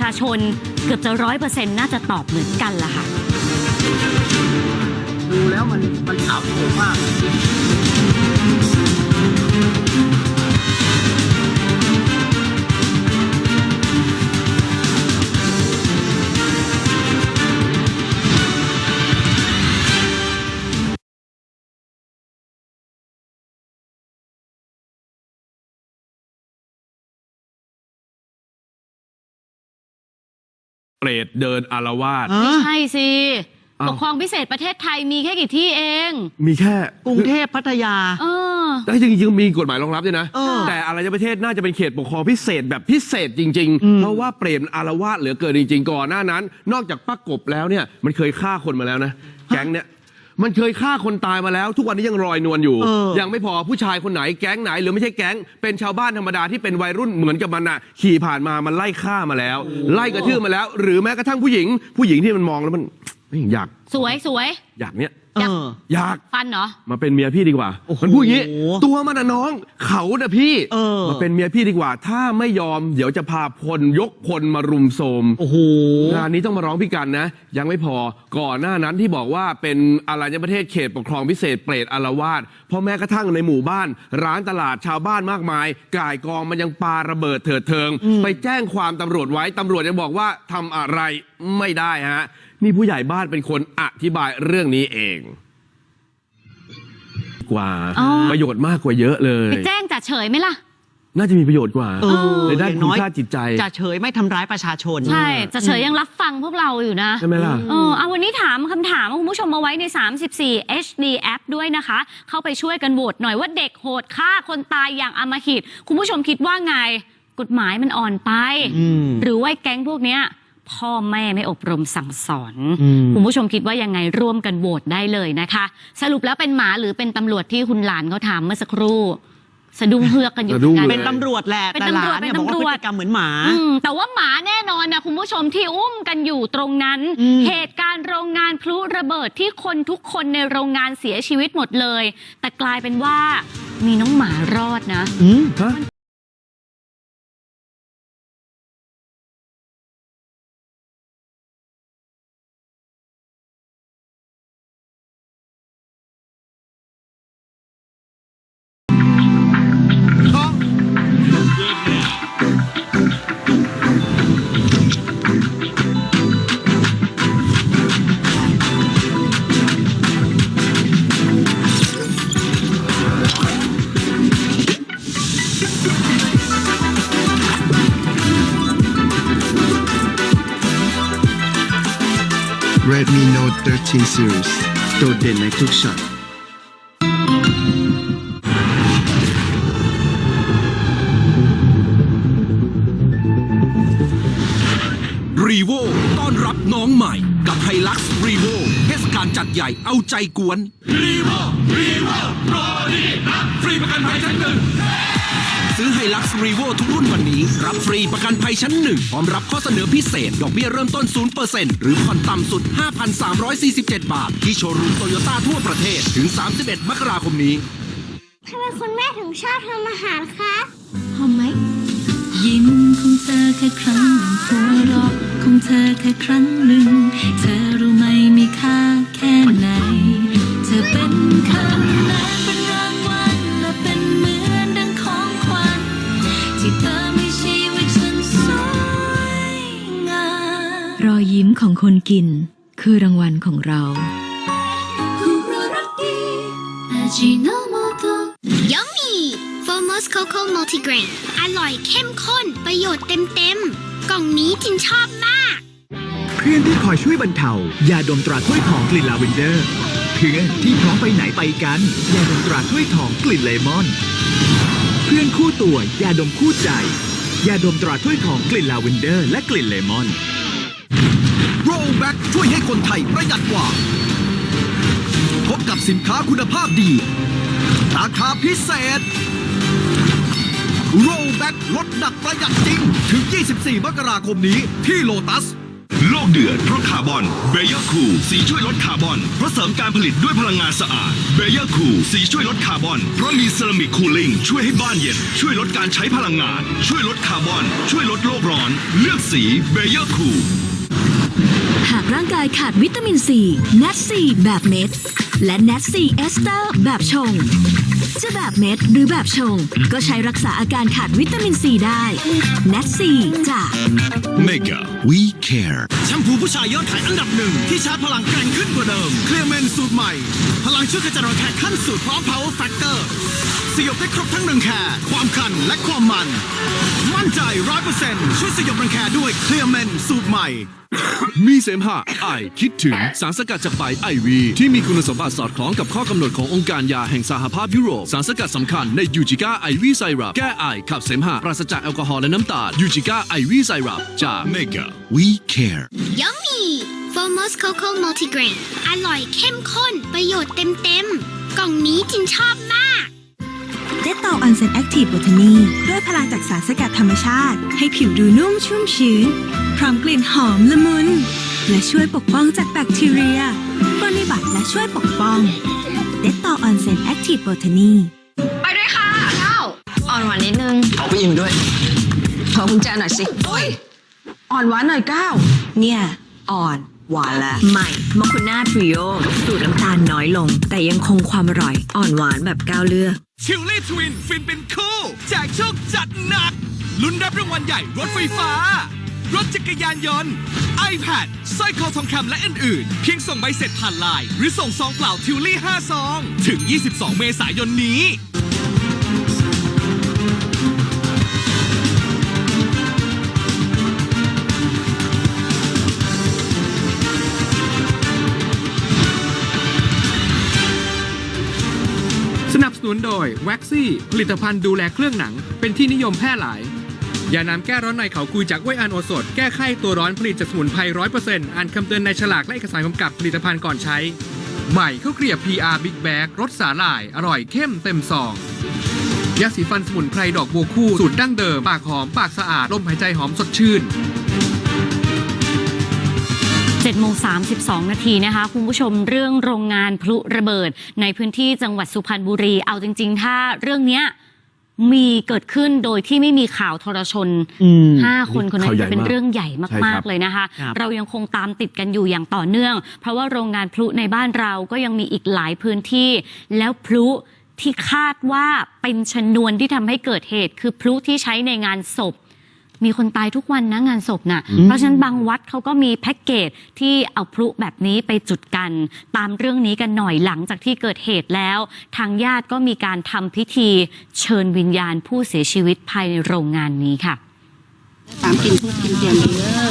ชาชนเกือบจะร้อยเปอร์เซ็นต์น่าจะตอบเหมือนกันล่ะค่ะดูแล้วมันมันขาวโพลนมา เปรตเดินอารวาส ไม่ใช่สิอ้าว ปกครองพิเศษประเทศไทยมีแค่กี่ที่เอง มีแค่กรุงเทพพัทยา เออ แต่จริงๆมีกฎหมายรองรับด้วยนะ เออ แต่อะไรในประเทศน่าจะเป็นเขตปกครองพิเศษแบบพิเศษจริงอืมๆเพราะว่าเปรตมันอารวาสเหลือเกินจริง ๆ ก่อนหน้านั้น นอกจากป้ากบแล้วเนี่ยมันเคยฆ่าคนมาแล้วนะ แก๊งเนี่ย มันเคยฆ่าคนตายมาแล้ว ทุกวันนี้ยังรอยนวลอยู่ เออ ยังไม่พอผู้ชายคนไหนแก๊งไหน หรือไม่ใช่แก๊ง เป็นชาวบ้านธรรมดาที่เป็นวัยรุ่นเหมือนกับมันอะ ขี่ผ่านมามันไล่ฆ่ามาแล้ว ไล่กระทืบมาแล้ว หรือแม้กระทั่งผู้หญิง ผู้หญิงที่มันมองแล้วมันเฮ้ยอยากสวยสวย อยากเนี้ย เอออยากฟันเหรอ มาเป็นเมียพี่ดีกว่า โอ้โหมันพูดอย่างนี้ ตัวมันอะน้อง เขาน่ะพี่เออ มาเป็นเมียพี่ดีกว่า ถ้าไม่ยอมเดี๋ยวจะพาพลยกพลมารุมโทรม โอ้โห งานนี้ต้องมาร้องพี่กันนะ ยังไม่พอก่อนหน้านั้นที่บอกว่าเป็นอะไรในประเทศเขตปกครองพิเศษเปรตอารวาสเพราะแม้กระทั่งในหมู่บ้าน ร้านตลาดชาวบ้านมากมาย ก่ายกองมันยังปาระเบิดเถิดเทิง ไปแจ้งความตำรวจไว้ตำรวจยังบอกว่าทำอะไรไม่ได้ฮะ นี่ผู้ใหญ่บ้านเป็นคนอธิบายเรื่องนี้เอง กว่าอ๋อ ประโยชน์มากกว่าเยอะเลย ไปแจ้งจ่าเฉยไหมล่ะ น่าจะมีประโยชน์กว่าเออในด้านอย่างคุน้ณอยค่าจิตใจ จะเฉยไม่ทำร้ายประชาชน ใช่จ่าเฉยยังรับฟังพวกเราอยู่นะ ใช่ไหมล่ะ เออเอาวันนี้ถามคำถามคุณผู้ชมเอาไว้ใน 34 HD App ด้วยนะคะ เข้าไปช่วยกันโหวตหน่อยว่าเด็กโหดฆ่าคนตายอย่างอำมหิต คุณผู้ชมคิดว่าไง กฎหมายมันอ่อนไปอืมหรือว่าแก๊งพวกเนี้ย พ่อแม่ไม่อบรมสั่งสอนอืมคุณผู้ชมคิดว่ายังไงร่วมกันโหวตได้เลยนะคะ สรุปแล้วเป็นหมาหรือเป็นตำรวจที่คุณหลานเขาถามเมื่อสักครู่สะดุ้งเฮือกกันอยู่สะดุ้งหมือกัเป็นตำรวจแหละเป็นแต่หตำรวจลานเนี่ยเป็นบอกว่าตำรพวจฤติกรรมเหมือนหมาอืมแต่ว่าหมาแน่นอนนะคุณผู้ชมที่อุ้มกันอยู่ตรงนั้นอืมเหตุการณ์โรงงานพลุระเบิดที่คนทุกคนในโรงงานเสียชีวิตหมดเลย แต่กลายเป็นว่ามีน้องหมารอดนะอืมฮ Redmi Note 13 Series โดดเรีโวต้อนรับน้องใหม่ กับไฮลักซ์รีโวเทศกาลจัดใหญ่เอาใจกวนรีโวรีโวโปรดีนะฟรีประกันภัยชั้นหนึ่งซื้อไฮลักซ์รีโวทุกรุ่นวันนี้ รับฟรีประกันภัยชั้นหนึ่งพร้อมรับข้อเสนอพิเศษ ดอกเบี้ยเริ่มต้น 0%หรือผ่อนต่ำสุด 5,347 บาท ที่โชว์รูมโตโยต้าทั่วประเทศถึง 31 มกราคมนี้ทำไมคุณแม่ถึงชอบทำอาหารคะหอมไหมยิ้มของเธอแค่ครั้งหนึ่งหัวเราะ ของเธอแค่ครั้งหนึ่ง เธอรู้ไหมมีค่าแค่ไหน เธอเป็นคำและเป็นรางวัลและเป็นเหมือนดังของขวัญที่เติมให้ชีวิตฉันสวยงามรอยิ้มของคนกิน คือรางวัลของเราคุโรรักิอาจิโนโมโตยอมมี่ f o r m o s Coco Multigrain อร่อยเข้มข้น ประโยชน์เต็มเต็ม กล่องนี้จินชอบมาก เพื่อนที่คอยช่วยบรรเทายาดมตราถ้วยทองกลิ่นลาเวนเดอร์ เพื่อนที่พร้อมไปไหนไปกันยาดมตราถ้วยทองกลิ่นเลมอน เพื่อนคู่ตัวยาดมคู่ใจ ยาดมตราถ้วยทองกลิ่นลาเวนเดอร์ และกลิ่นเลมอน Rollback ช่วยให้คนไทยประหยัดกว่า พบกับสินค้าคุณภาพดี ราคาพิเศษ Rollback ลดหนักประหยัดจริง ถึง 24 มกราคมนี้ที่โลตัส โลกเดือดเพราะคาร์บอนเบเยอร์คูสีช่วยลดคาร์บอนเพราะเสริมการผลิตด้วยพลังงานสะอาดเบเยอร์คูสีช่วยลดคาร์บอน เพราะมีเซรามิกคูลิ่งช่วยให้บ้านเย็น ช่วยลดการใช้พลังงาน ช่วยลดคาร์บอน ช่วยลดโลกร้อน เลือกสีเบเยอร์คูหากร่างกายขาดวิตามินซีเนสซีแบบเม็ด และเนสซีเอสเตอร์แบบชง จะแบบเม็ดหรือแบบชง ก็ใช้รักษาอาการขาดวิตามินซีได้เนสซีจาก Mega We Care แชมพูผู้ชายยอดขายอันดับหนึ่งที่ชาร์จพลังแกร่งขึ้นกว่าเดิม เคลียร์เมนสูตรใหม่ พลังช่วยกระจายรอยแคร์ขั้นสุดพร้อม power factor สยบได้ครบทั้งหนึ่งแคร์ความคันและความมัน มั่นใจร้อยเปอร์เซ็นต์ช่วยสยบรังแคร์ด้วยเคลียร์เมนสูตรใหม่มีเสมหะไอคิดถึงสารสกัดจากใบไอวีที่มีคุณสมบัติสอดคล้องกับข้อกำหนดขององค์การยาแห่งสหภาพยุโรปสารสกัดสำคัญในยูจิก้าไอวีไซรัปแก้ไอขับเสมหะปราศจากแอลกอฮอล์และน้ำตาลยูจิก้าไอวีไซรัปจาก Mega We Care Yummy Formos Coco Multigrain อร่อยเข้มข้น ประโยชน์เต็มๆกล่องนี้จินชอบมากเดตตอลอันเซนแอคทีฟวิตามีด้วยพลังจากสารสกัดธรรมชาติ ให้ผิวดูนุ่มชุ่มชื้น พร้อมกลิ่นหอมละมุน และช่วยปกป้องจากแบคทีเรียปฏิบัติและช่วยปกป้องเดตตอลอันเซนแอคทีฟวิตามีไปด้วยค่ะเก้าอ่อนหวานนิดนึง เอาไปอิ่มด้วยขอกุญแจหน่อยสิโอ้ยอ่อนหวานหน่อยเก้าเนี่ย อ่อนหวานและใหม่มอคุน่าทริโอสูตรน้ำตาลน้อยลง แต่ยังคงความอร่อย อ่อนหวานแบบก้าวเลือกชิลลี่ทวินฟินเป็นคู่แจกโชคจัดหนักลุ้นรับรางวัลใหญ่รถไฟฟ้า รถจักรยานยนต์ iPad สร้อยคอทองคำและอื่นๆ เพียงส่งใบเสร็จผ่านไลน์หรือส่งซองเปล่าทิวลี่ 5 ซอง ถึง 22 เมษายนนี้ สนับสนุนโดยแว็กซี่ผลิตภัณฑ์ดูแลเครื่องหนังเป็นที่นิยมแพร่หลาย ยาน้ำแก้ร้อนในเขาคุยจากไวยอันโอสถแก้ไข้ตัวร้อนผลิตจากสมุนไพรร้อยเปอร์เซ็นต์อ่านคำเตือนในฉลากและเอกสารกำกับผลิตภัณฑ์ก่อนใช้ ใหม่ข้าวเกลียบ PR Big Bag รสสาหร่าย อร่อยเข้มเต็มซองยาสีฟันสมุนไพรดอกบัวคู่สูตรดั้งเดิม ปากหอม ปากสะอาด ลมหายใจหอมสดชื่น7โมง32 นาทีนะคะ คุณผู้ชมเรื่องโรงงานพลุระเบิดในพื้นที่จังหวัดสุพรรณบุรี เอาจริง ๆ ถ้าเรื่องเนี้ย มีเกิดขึ้นโดยที่ไม่มีข่าวทรชนอืมห้าคนคนนั้นข่าวใหญ่จะเป็นมากเรื่องใหญ่ใช่คมารักบๆเลยนะคะ ครับ เรายังคงตามติดกันอยู่อย่างต่อเนื่อง เพราะว่าโรงงานพลุในบ้านเราก็ยังมีอีกหลายพื้นที่ แล้วพลุที่คาดว่าเป็นชนวนที่ทำให้เกิดเหตุ คือพลุที่ใช้ในงานศพ มีคนตายทุกวันนะงานศพน่ะ เพราะฉะนั้นบางวัดเขาก็มีแพ็กเกจที่เอาพลุแบบนี้ไปจุดกัน ตามเรื่องนี้กันหน่อยหลังจากที่เกิดเหตุแล้ว ทางญาติก็มีการทำพิธีเชิญวิญญาณผู้เสียชีวิตภายในโรงงานนี้ค่ะตามกินทุกกินเตียนเยอะ